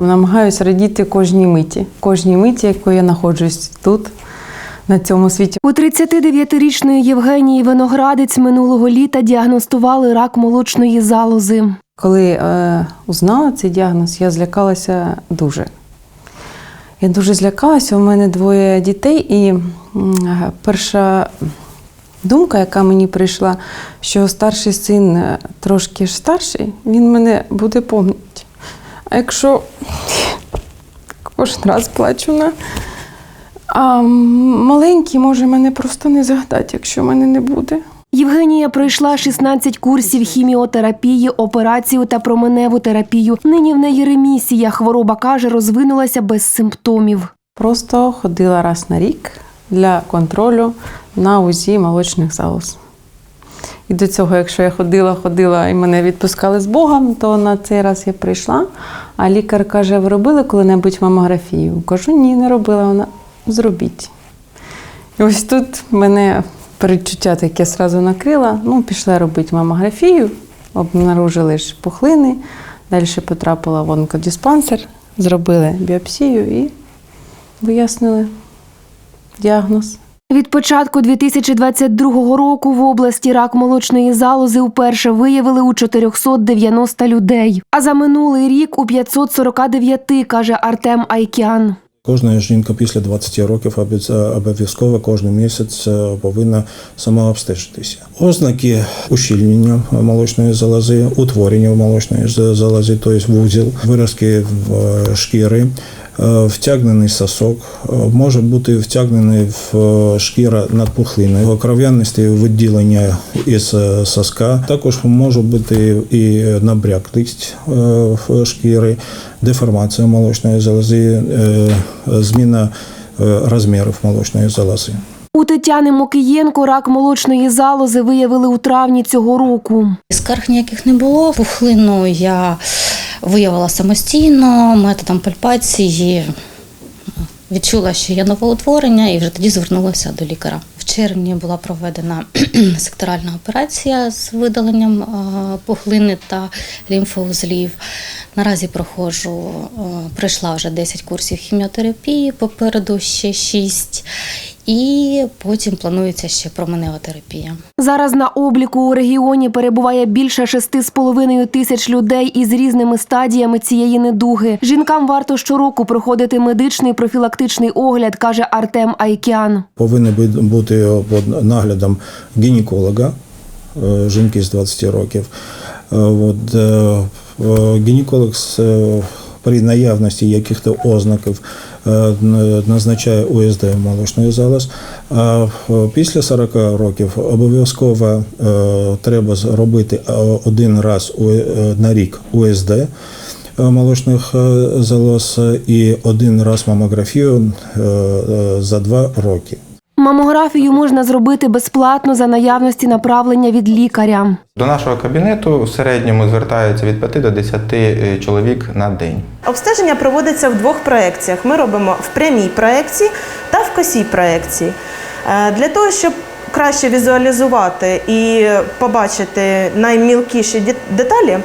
Намагаюся радіти кожній миті, кожній миті, якою я знаходжусь тут, на цьому світі. У 39-річної Євгенії Виноградець минулого літа діагностували рак молочної залози. Коли е, узнала цей діагноз, я злякалася дуже. Я дуже злякалася. У мене двоє дітей, і перша думка, яка мені прийшла, що старший син е, трошки ж старший, він мене буде. А якщо кожен раз плачу на. А маленький може мене просто не згадати, якщо мене не буде. Євгенія пройшла 16 курсів хіміотерапії, операцію та променеву терапію. Нині в неї ремісія. Хвороба каже, розвинулася без симптомів. Просто ходила раз на рік для контролю на УЗІ молочних залоз. І до цього, якщо я ходила, ходила і мене відпускали з Богом, то на цей раз я прийшла. А лікар каже: ви робили коли-небудь мамографію? Кажу, ні, не робила. Вона зробіть. І ось тут мене передчуття таке сразу накрило. Ну, пішла робити мамографію, обнаружили ж пухлини, далі потрапила в онкодиспансер, зробили біопсію і вияснили діагноз. Від початку 2022 року в області рак молочної залози вперше виявили у 490 людей. А за минулий рік у 549, каже Артем Айкян. Кожна жінка після 20 років обов'яз- обов'язково кожен місяць е, повинна самообстежитися. Ознаки ущільнення молочної залози, утворення молочної залози, тобто вузіл, виразки в е, шкіри, втягнений сосок, е, може бути втягнений в е, шкіра над пухлиною, кров'яності виділення із е, соска. Також може бути і набряклість е, в шкіри, деформація молочної залози, е, зміна е, розмірів молочної залози. У Тетяни Мокієнко рак молочної залози виявили у травні цього року. Скарг ніяких не було. Пухлину я виявила самостійно методом пальпації. Відчула, що є новоутворення, і вже тоді звернулася до лікаря. В червні була проведена секторальна операція з видаленням е, пухлини та лімфоузлів. Наразі проходжу, е, пройшла вже 10 курсів хіміотерапії, попереду ще 6. І потім планується ще променева терапія. Зараз на обліку у регіоні перебуває більше 6,5 тисяч людей із різними стадіями цієї недуги. Жінкам варто щороку проходити медичний профілактичний огляд, каже Артем Айкян. Повинні бу- бути під наглядом гінеколога, е, жінки з 20 років. Е, От, е, гінеколог з, при наявності якихось ознаків е, н- назначає УСД молочної залоз. А е, після 40 років обов'язково е, треба зробити е, один раз е, на рік УСД е, молочних е, залоз і один раз мамографію е, е, за два роки. Мамографію можна зробити безплатно за наявності направлення від лікаря. До нашого кабінету в середньому звертається від 5 до 10 е, чоловік на день. Обстеження проводиться в двох проекціях. Ми робимо в прямій проекції та в косій проекції. Е, Для того, щоб краще візуалізувати і побачити наймілкіші деталі,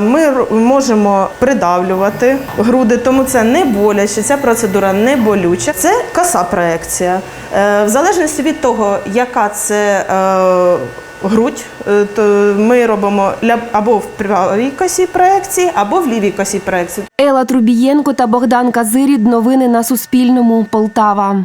ми можемо придавлювати груди, тому це не боляче, ця процедура не болюча. Це коса проекція. Е, В залежності від того, яка це е, грудь, е, то ми робимо або в правій косі проекції, або в лівій косі проекції. Ела Трубієнко та Богдан Казирід. Новини на Суспільному. Полтава.